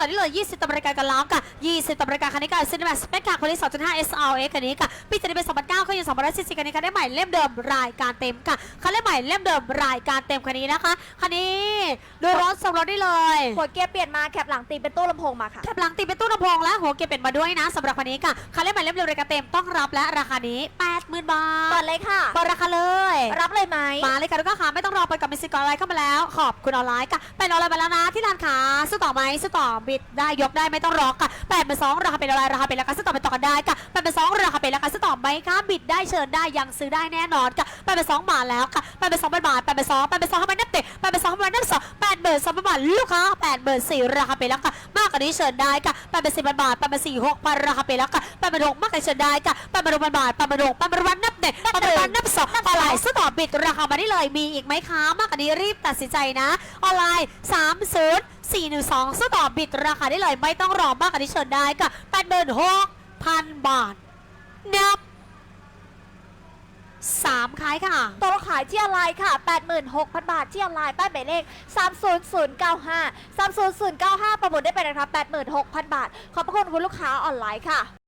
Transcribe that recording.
ตอนนี้เลย20ตำรายการกันแล้วค่ะ20ตำรายการคันนี้ค่ะซินแมสเปกค่ะคนที่2.5 SRX คันนี้ค่ะปีจะได้เป็น2009เขาอยู่2040คันนี้ค่ะได้ใหม่เล่มเดิมรายการเต็มค่ะคันเล่มใหม่เล่มเดิมรายการเต็มคันนี้นะคะคันนี้ดูรถสำรถได้เลยหัวเกียร์เปลี่ยนมาแคปหลังตีเป็นตู้ลำโพงมาค่ะแคปหลังติดเป็นตู้ลำโพงและหัวเก็บเป็ดมาด้วยนะสำหรับคันนี้ค่ะคันเล่มใหม่เล่มเดิมรายการเต็มต้องรับและราคานี้80,000บาเปิทดเลยค่ะเปิดราคาเลย รับเลยไหมมาเลยค่ะทุกท่านค่ะไม่ต้องรอไปกับมิสซิกออนไลน์เข้ามาแล้ว ขอบคุณออนไลน์ค่ะเป็นออนไลน์มาแล้วนะที่ร้านค้าซื้อต่อไหมซื้อต่อบิดได้ยกได้ไม่ต้องรอค่ะแปดเป็นสองราคาเป็นออนไลน์ราคาเป็นราคาซื้อต่อไปต่อกันได้ค่ะแปดเป็นสองราคาเป็นราคาซื้อต่อไหมคะบิดได้เชิญได้ยังซื้อได้แน่นอนค่ะแปดเป็นสองบาทแล้วค่ะแปดเป็นสองบาทแปดเป็นสองแปดเป็นสองทำไมนับเตะแปดเป็นสองทำไมนับสองแปดเบิร์ดสองบาทลูกค้าแปดเบิร์ดสี่ราคาเป็นแล้วค่ะมากกว่านี้เชิญได้ค่ะแปดเป็นสี่บาทแปดเป็นสี่หกพันราคาเป็นแล้วค่ะแปดเป็นหกมากกว่านี้เชิญได้ค่ะแปดเป็นหกพันบาทแปดเป็นหกแปดเป็นวันนับเตะ บิดราคามาได้เลยมีอีกไหมคะ มากกว่านี้รีบตัดสินใจนะ ออนไลน์ 3 0 4 1 2ซื้อต่อบิดราคาได้เลย ไม่ต้องรอมากกว่านี้เชิญได้ค่ะ86,000 บาท นับ3ขายค่ะ ตัวขายที่ออนไลน์ค่ะ 86,000 บาทที่ออนไลน์ป้ายหมายเลข 30095 30095 ประมูลได้ไปนะครับ86,000 บาท ขอบพระคุณคุณลูกค้าออนไลน์ค่ะ